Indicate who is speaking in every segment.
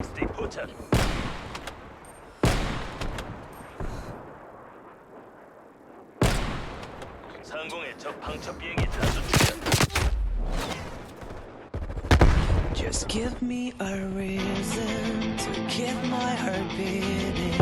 Speaker 1: 스테이 포착. 상공의 적 방첩 비행기 다수 출현.
Speaker 2: Just give me a reason to keep my heart beating.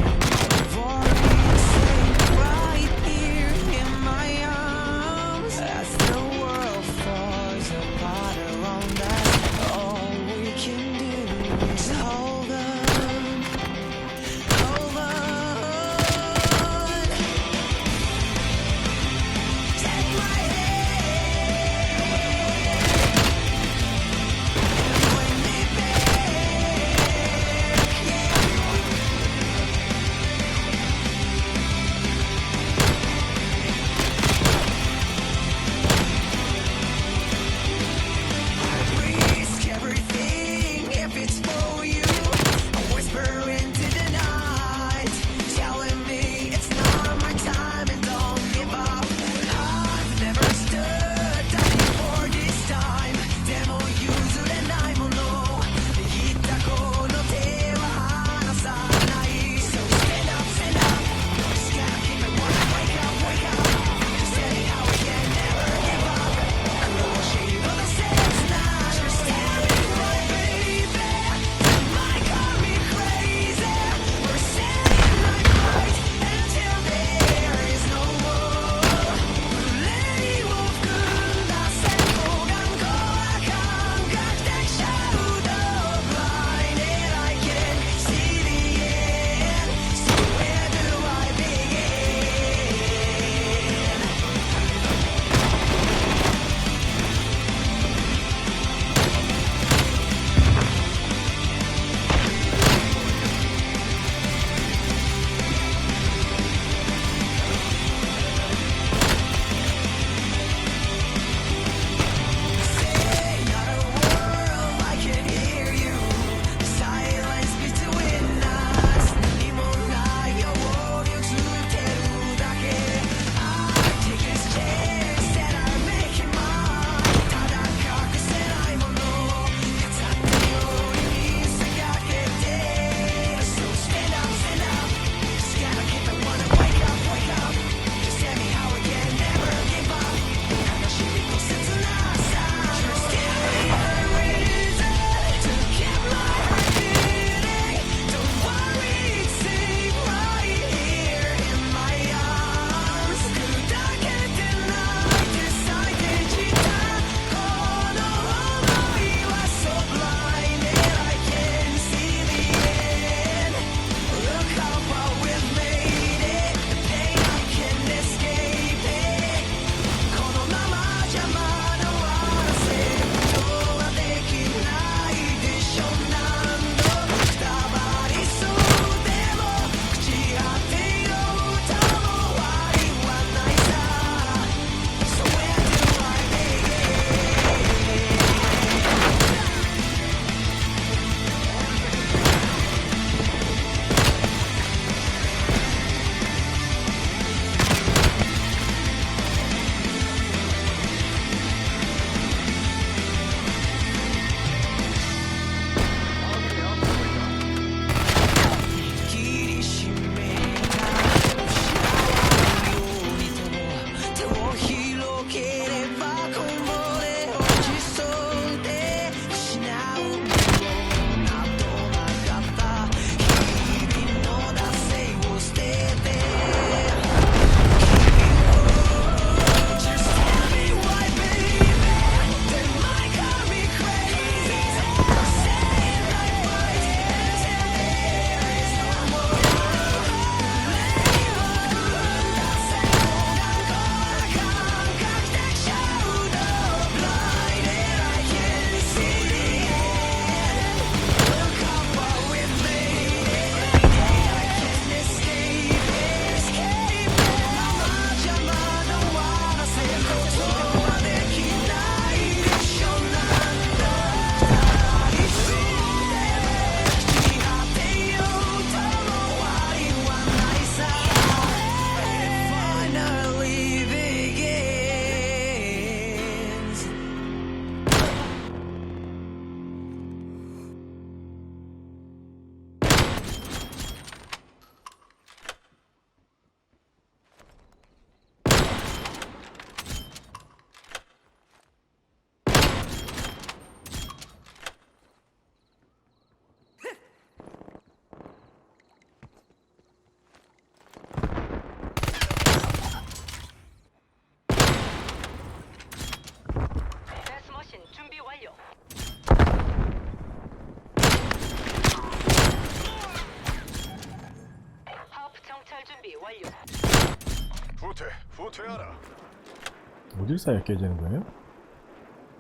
Speaker 3: 어딜 쌓여 깨지는 거예요?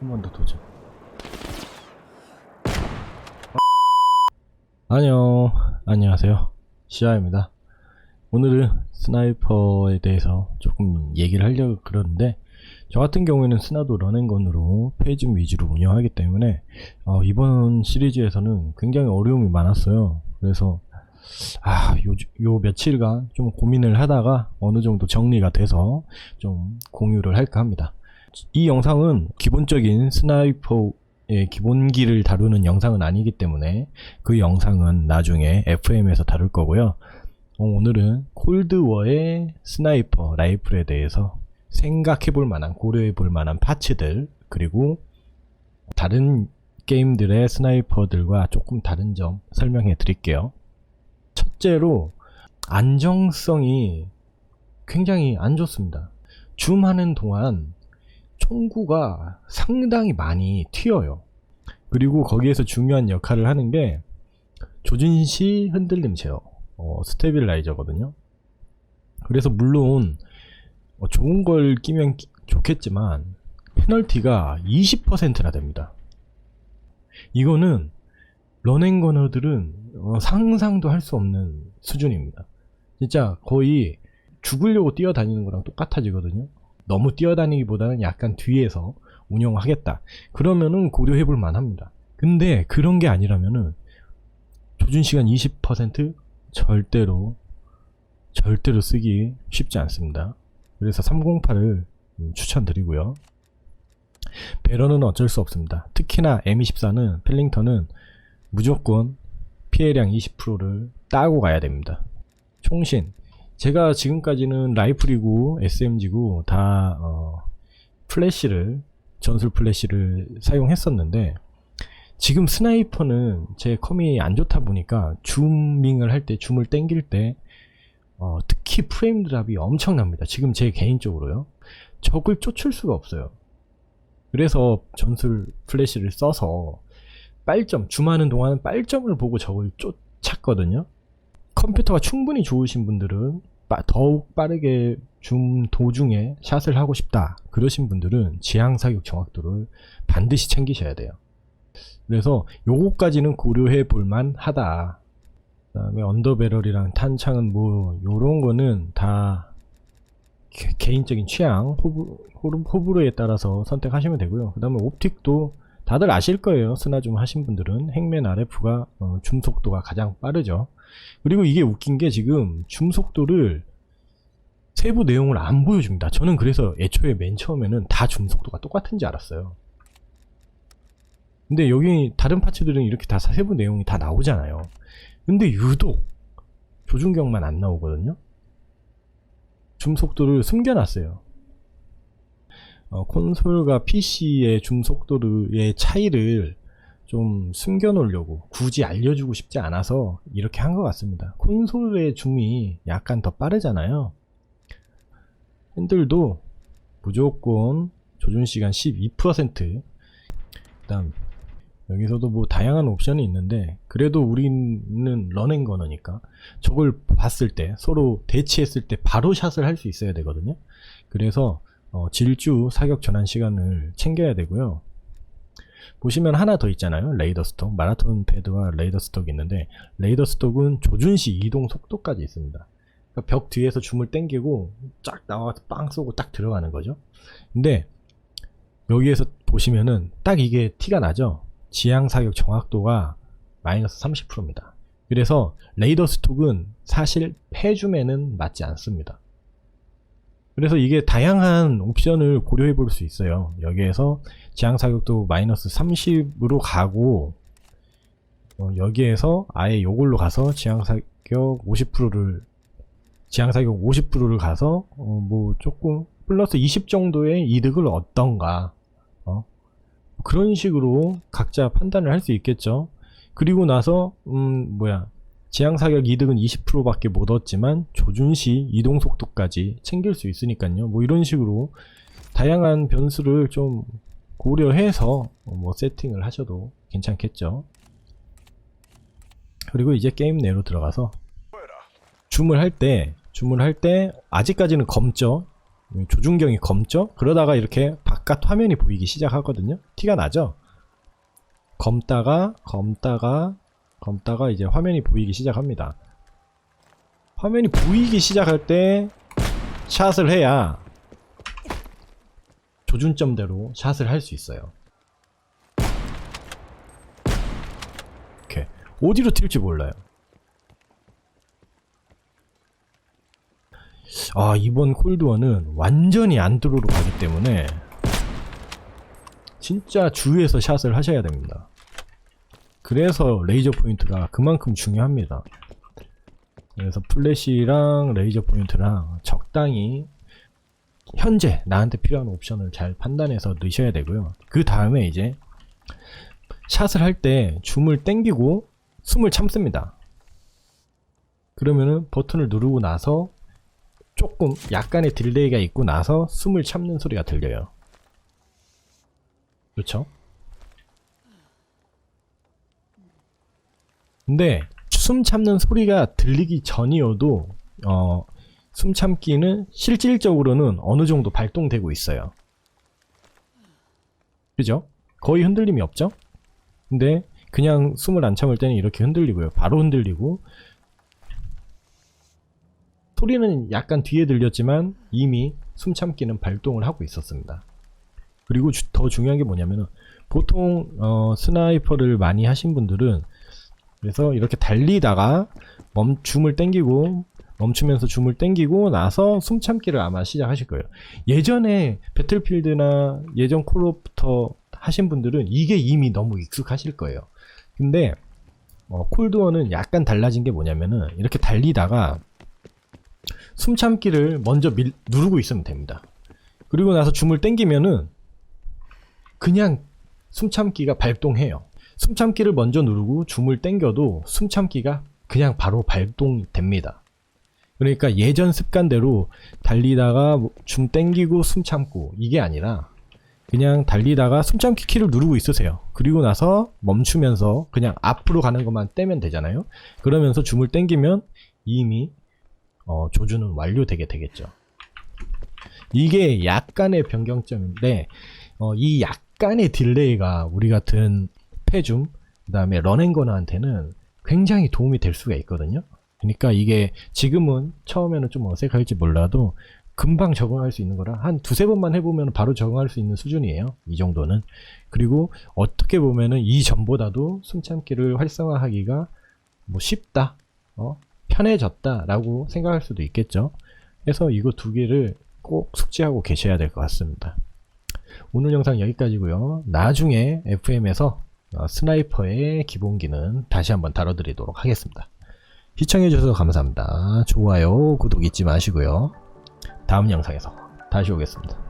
Speaker 3: 한 번 더 도전. 안녕, 안녕하세요. 시아입니다. 오늘은 스나이퍼에 대해서 조금 얘기를 하려고 그러는데, 저 같은 경우에는 스나도 런앤건으로 페이즘 위주로 운영하기 때문에, 어, 이번 시리즈에서는 굉장히 어려움이 많았어요. 그래서, 아, 요, 요 며칠간 좀 고민을 하다가 어느 정도 정리가 돼서 좀 공유를 할까 합니다. 이 영상은 기본적인 스나이퍼의 기본기를 다루는 영상은 아니기 때문에 그 영상은 나중에 FM에서 다룰 거고요. 어, 오늘은 콜드워의 스나이퍼 라이플에 대해서 생각해 볼 만한, 고려해 볼 만한 파츠들, 그리고 다른 게임들의 스나이퍼들과 조금 다른 점 설명해 드릴게요. 첫째로 안정성이 굉장히 안 좋습니다. 줌 하는 동안 총구가 상당히 많이 튀어요. 그리고 거기에서 중요한 역할을 하는 게 조준시 흔들림 제어, 어, 스테빌라이저거든요. 그래서 물론 어, 좋은 걸 끼면 끼- 좋겠지만 페널티가 20%나 됩니다. 이거는 런앤거너들은 어, 상상도 할 수 없는 수준입니다. 진짜 거의 죽으려고 뛰어다니는 거랑 똑같아지거든요. 너무 뛰어다니기보다는 약간 뒤에서 운영하겠다. 그러면은 고려해 볼 만합니다. 근데 그런 게 아니라면은 조준 시간 20% 절대로 절대로 쓰기 쉽지 않습니다. 그래서 308을 추천드리고요. 배럴은 어쩔 수 없습니다. 특히나 M24는 펠링턴은 무조건 피해량 20%를 따고 가야 됩니다. 총신 제가 지금까지는 라이플이고 SMG고 다 어, 플래시를 전술 플래시를 사용했었는데 지금 스나이퍼는 제 컴이 안 좋다 보니까 줌밍을 할 때 줌을 땡길 때 어, 특히 프레임 드랍이 엄청납니다. 지금 제 개인적으로요. 적을 쫓을 수가 없어요. 그래서 전술 플래시를 써서 빨점 줌하는 동안은 빨점을 보고 적을 쫓았거든요. 컴퓨터가 충분히 좋으신 분들은 빠- 더욱 빠르게 줌 도중에 샷을 하고 싶다 그러신 분들은 지향 사격 정확도를 반드시 챙기셔야 돼요. 그래서 요거까지는 고려해 볼만 하다. 그 다음에 언더배럴이랑 탄창은 뭐 요런 거는 다 개- 개인적인 취향 호불- 호불호에 따라서 선택하시면 되고요. 그 다음에 옵틱도 다들 아실 거예요 스나 좀 하신 분들은 핵맨 RF가 어, 줌 속도가 가장 빠르죠 그리고 이게 웃긴 게 지금 줌 속도를 세부 내용을 안 보여줍니다. 저는 그래서 애초에 맨 처음에는 다 줌 속도가 똑같은 줄 알았어요. 근데 여기 다른 파츠들은 이렇게 다 세부 내용이 다 나오잖아요. 근데 유독 조준경만 안 나오거든요. 줌 속도를 숨겨놨어요. 어, 콘솔과 PC의 줌 속도의 차이를 좀 숨겨놓으려고 굳이 알려주고 싶지 않아서 이렇게 한 것 같습니다. 콘솔의 줌이 약간 더 빠르잖아요. 핸들도 무조건 조준시간 12% 그 다음 여기서도 뭐 다양한 옵션이 있는데 그래도 우리는 런앤거너니까 저걸 봤을 때 서로 대치했을 때 바로 샷을 할 수 있어야 되거든요. 그래서 어, 질주 사격 전환 시간을 챙겨야 되고요. 보시면 하나 더 있잖아요. 레이더 스톡. 마라톤 패드와 레이더 스톡이 있는데 레이더 스톡은 조준 시 이동 속도까지 있습니다. 그러니까 벽 뒤에서 줌을 당기고 쫙 나와서 빵 쏘고 딱 들어가는 거죠. 근데 여기에서 보시면은 딱 이게 티가 나죠. 지향 사격 정확도가 마이너스 30%입니다. 그래서 레이더 스톡은 사실 폐줌에는 맞지 않습니다. 그래서 이게 다양한 옵션을 고려해 볼 수 있어요. 여기에서 지향 사격도 마이너스 30으로 가고 어, 여기에서 아예 요걸로 가서 지향 사격 50%를 지향 사격 50%를 가서 어, 뭐 조금 플러스 20 정도의 이득을 얻던가 어? 그런 식으로 각자 판단을 할 수 있겠죠. 그리고 나서 음 뭐야 지향 사격 이득은 20%밖에 못 얻지만 조준 시 이동 속도까지 챙길 수 있으니까요. 뭐 이런 식으로 다양한 변수를 좀 고려해서 뭐 세팅을 하셔도 괜찮겠죠. 그리고 이제 게임 내로 들어가서 줌을 할때 주문할 때 아직까지는 검죠. 조준경이 검죠. 그러다가 이렇게 바깥 화면이 보이기 시작하거든요. 티가 나죠. 검다가 검다가 검다가 이제 화면이 보이기 시작합니다. 화면이 보이기 시작할 때 샷을 해야 조준점대로 샷을 할 수 있어요. 이렇게 어디로 튈지 몰라요. 아 이번 콜드원은 완전히 안드로로 가기 때문에 진짜 주위에서 샷을 하셔야 됩니다. 그래서 레이저 포인트가 그만큼 중요합니다. 그래서 플래시랑 레이저 포인트랑 적당히 현재 나한테 필요한 옵션을 잘 판단해서 넣으셔야 되고요. 그 다음에 이제 샷을 할 때 줌을 땡기고 숨을 참습니다. 그러면은 버튼을 누르고 나서 조금 약간의 딜레이가 있고 나서 숨을 참는 소리가 들려요. 그렇죠? 근데 숨 참는 소리가 들리기 전이어도 어, 숨 참기는 실질적으로는 어느 정도 발동되고 있어요. 그죠? 거의 흔들림이 없죠? 근데 그냥 숨을 안 참을 때는 이렇게 흔들리고요. 바로 흔들리고 소리는 약간 뒤에 들렸지만 이미 숨 참기는 발동을 하고 있었습니다. 그리고 주- 더 중요한 게 뭐냐면은 보통 어, 스나이퍼를 많이 하신 분들은 그래서 이렇게 달리다가 멈 줌을 땡기고 멈추면서 줌을 땡기고 나서 숨 참기를 아마 시작하실 거예요. 예전에 배틀필드나 예전 콜로부터 하신 분들은 이게 이미 너무 익숙하실 거예요. 근데 어, 콜드원은 약간 달라진 게 뭐냐면은 이렇게 달리다가 숨 참기를 먼저 밀- 누르고 있으면 됩니다. 그리고 나서 줌을 땡기면은 그냥 숨 참기가 발동해요. 숨 참기를 먼저 누르고 줌을 땡겨도 숨 참기가 그냥 바로 발동됩니다. 그러니까 예전 습관대로 달리다가 뭐줌 땡기고 숨 참고 이게 아니라 그냥 달리다가 숨 참기 키를 누르고 있으세요. 그리고 나서 멈추면서 그냥 앞으로 가는 것만 떼면 되잖아요. 그러면서 줌을 땡기면 이미 어, 조준은 완료되게 되겠죠. 이게 약간의 변경점인데 어, 이 약간의 딜레이가 우리 같은 패줌 그 다음에 런앤거너한테는 굉장히 도움이 될 수가 있거든요. 그러니까 이게 지금은 처음에는 좀 어색할지 몰라도 금방 적응할 수 있는 거라 한 두세 번만 해보면 바로 적응할 수 있는 수준이에요. 이 정도는. 그리고 어떻게 보면은 이 전보다도 숨참기를 활성화하기가 뭐 쉽다, 어? 편해졌다라고 생각할 수도 있겠죠. 그래서 이거 두 개를 꼭 숙지하고 계셔야 될 것 같습니다. 오늘 영상 여기까지고요. 나중에 FM에서 어, 스나이퍼의 기본기는 다시 한번 다뤄드리도록 하겠습니다. 시청해주셔서 감사합니다. 좋아요, 구독 잊지 마시고요. 다음 영상에서 다시 오겠습니다.